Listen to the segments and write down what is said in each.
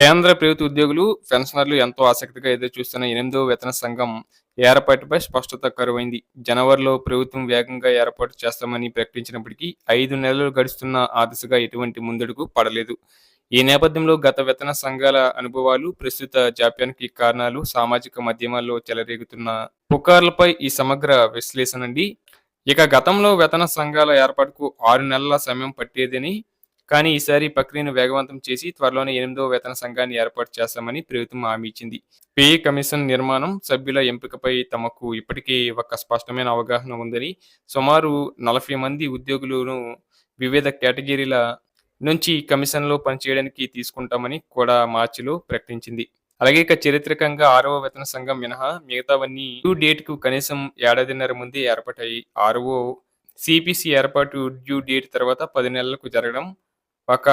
కేంద్ర ప్రభుత్వ ఉద్యోగులు పెన్షనర్లు ఎంతో ఆసక్తిగా ఎదురు చూస్తున్న ఎనిమిదో వేతన సంఘం ఏర్పాటుపై స్పష్టత కరువైంది. జనవరిలో ప్రభుత్వం వేగంగా ఏర్పాటు చేస్తామని ప్రకటించినప్పటికీ ఐదు నెలలు గడుస్తున్న ఆ దిశగా ఎటువంటి ముందడుగు పడలేదు. ఈ నేపథ్యంలో గత వేతన సంఘాల అనుభవాలు ప్రస్తుత జాప్యానికి కారణాలు సామాజిక మాధ్యమాల్లో చెలరేగుతున్న పుకార్లపై ఈ సమగ్ర విశ్లేషణ అండి. ఇక గతంలో వేతన సంఘాల ఏర్పాటుకు ఆరు నెలల సమయం పట్టేదని కానీ ఈసారి ప్రక్రియను వేగవంతం చేసి త్వరలోనే ఎనిమిదో వేతన సంఘాన్ని ఏర్పాటు చేస్తామని ప్రభుత్వం హామీ ఇచ్చింది. పే కమిషన్ నిర్మాణం సభ్యుల ఎంపికపై తమకు ఇప్పటికే ఒక స్పష్టమైన అవగాహన ఉందని సుమారు నలభై మంది ఉద్యోగులను వివిధ కేటగిరీల నుంచి కమిషన్లో పనిచేయడానికి తీసుకుంటామని కూడా మార్చిలో ప్రకటించింది. అలాగే ఇక చరిత్రకంగా ఆరవ వేతన సంఘం మినహా మిగతావన్నీ డ్యూ డేట్కు కనీసం ఏడాదిన్నర ముందే ఏర్పాటాయి ఆరవ సిపిసి ఏర్పాటు డ్యూ డేట్ తర్వాత పది నెలలకు జరగడం ఒక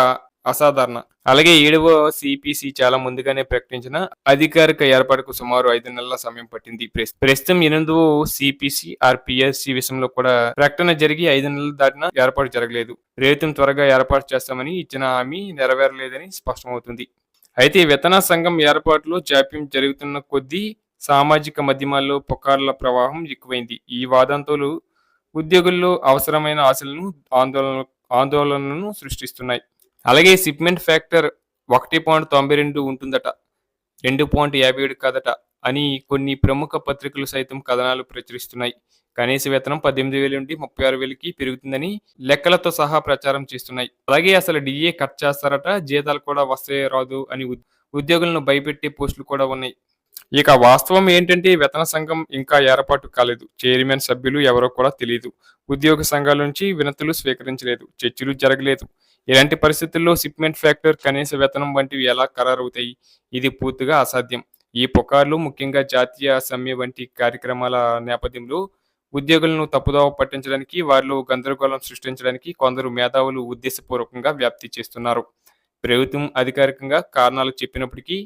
అసాధారణ. అలాగే ఏడవ సిపిసి చాలా ముందుగానే ప్రకటించిన అధికారిక ఏర్పాటుకు సుమారు ఐదు నెలల సమయం పట్టింది. ప్రస్తుతం ఎనిమిదవ సిపిసి ఆర్పిఎస్సి విషయంలో కూడా ప్రకటన జరిగి ఐదు నెలలు దాటిన ఏర్పాటు జరగలేదు. రేతం త్వరగా ఏర్పాటు చేస్తామని ఇచ్చిన హామీ నెరవేరలేదని స్పష్టమవుతుంది. అయితే వేతన సంఘం ఏర్పాటులో జాప్యం జరుగుతున్న కొద్దీ సామాజిక మాధ్యమాల్లో పుకార్ల ప్రవాహం ఎక్కువైంది. ఈ వాదాంతాలు ఉద్యోగుల్లో అవసరమైన ఆశలను ఆందోళన ఆందోళనలను సృష్టిస్తున్నాయి. అలాగే షిప్మెంట్ ఫ్యాక్టర్ ఒకటి పాయింట్ తొంభై రెండు ఉంటుందట. రెండు పాయింట్ యాభై ఏడు కదట అని కొన్ని ప్రముఖ పత్రికలు సైతం కథనాలు ప్రచురిస్తున్నాయి. కనీస వేతనం పద్దెనిమిది వేల నుండి ముప్పై ఆరు వేలకి పెరుగుతుందని లెక్కలతో సహా ప్రచారం చేస్తున్నాయి. అలాగే అసలు డిఏ కట్ చేస్తారట జీతాలు కూడా వస్తే రాదు అని ఉద్యోగులను భయపెట్టే పోస్టులు కూడా ఉన్నాయి. ఇక వాస్తవం ఏంటంటే వేతన సంఘం ఇంకా ఏర్పాటు కాలేదు. చైర్మన్ సభ్యులు ఎవరో కూడా తెలియదు ఉద్యోగ సంఘాల నుంచి వినతులు స్వీకరించలేదు. చర్చలు జరగలేదు. ఇలాంటి పరిస్థితుల్లో షిప్మెంట్ ఫ్యాక్టర్ కనీస వేతనం వంటివి ఎలా ఖరారవుతాయి? ఇది పూర్తిగా అసాధ్యం. ఈ పుకార్లు ముఖ్యంగా జాతీయ సమ్మె వంటి కార్యక్రమాల నేపథ్యంలో ఉద్యోగులను తప్పుదోవ పట్టించడానికి వారిలో గందరగోళం సృష్టించడానికి కొందరు మేధావులు ఉద్దేశపూర్వకంగా వ్యాప్తి చేస్తున్నారు. ప్రభుత్వం అధికారికంగా కారణాలు చెప్పినప్పటికీ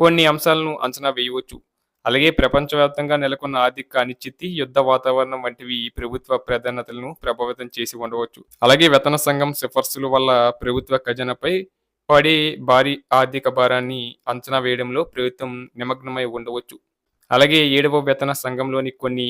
కొన్ని అంశాలను అంచనా వేయవచ్చు. అలాగే ప్రపంచవ్యాప్తంగా నెలకొన్న ఆర్థిక అనిశ్చితి యుద్ధ వాతావరణం వంటివి ఈ ప్రభుత్వ ప్రాధాన్యతలను ప్రభావితం చేసి ఉండవచ్చు. అలాగే వేతన సంఘం సిఫార్సుల వల్ల ప్రభుత్వ ఖజానాపై పడే భారీ ఆర్థిక భారాన్ని అంచనా వేయడంలో ప్రభుత్వం నిమగ్నమై ఉండవచ్చు. అలాగే ఏడవ వేతన సంఘంలోని కొన్ని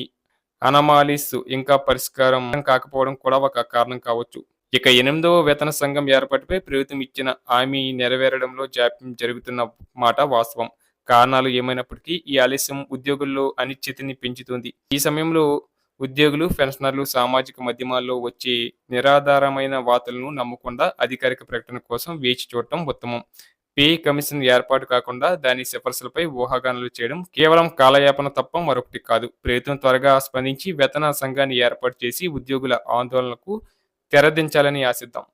అనమాలిస్ ఇంకా పరిష్కారం కాకపోవడం కూడా ఒక కారణం కావచ్చు. ఇక ఎనిమిదవ వేతన సంఘం ఏర్పాటుపై ప్రభుత్వం ఇచ్చిన హామీ నెరవేరడంలో జాప్యం జరుగుతున్న మాట వాస్తవం. కారణాలు ఏమైనప్పటికీ ఈ ఆలస్యం ఉద్యోగుల్లో అనిశ్చితిని పెంచుతుంది. ఈ సమయంలో ఉద్యోగులు పెన్షనర్లు సామాజిక మాధ్యమాల్లో వచ్చే నిరాధారమైన వార్తలను నమ్మకుండా అధికారిక ప్రకటన కోసం వేచి చూడటం ఉత్తమం. పే కమిషన్ ఏర్పాటు కాకుండా దాని సిఫార్సులపై ఊహాగానాలు చేయడం కేవలం కాలయాపన తప్ప మరొకటి కాదు. ప్రభుత్వం త్వరగా స్పందించి వేతన సంఘాన్ని ఏర్పాటు చేసి ఉద్యోగుల ఆందోళనకు తెరదించాలని ఆశిద్దాం.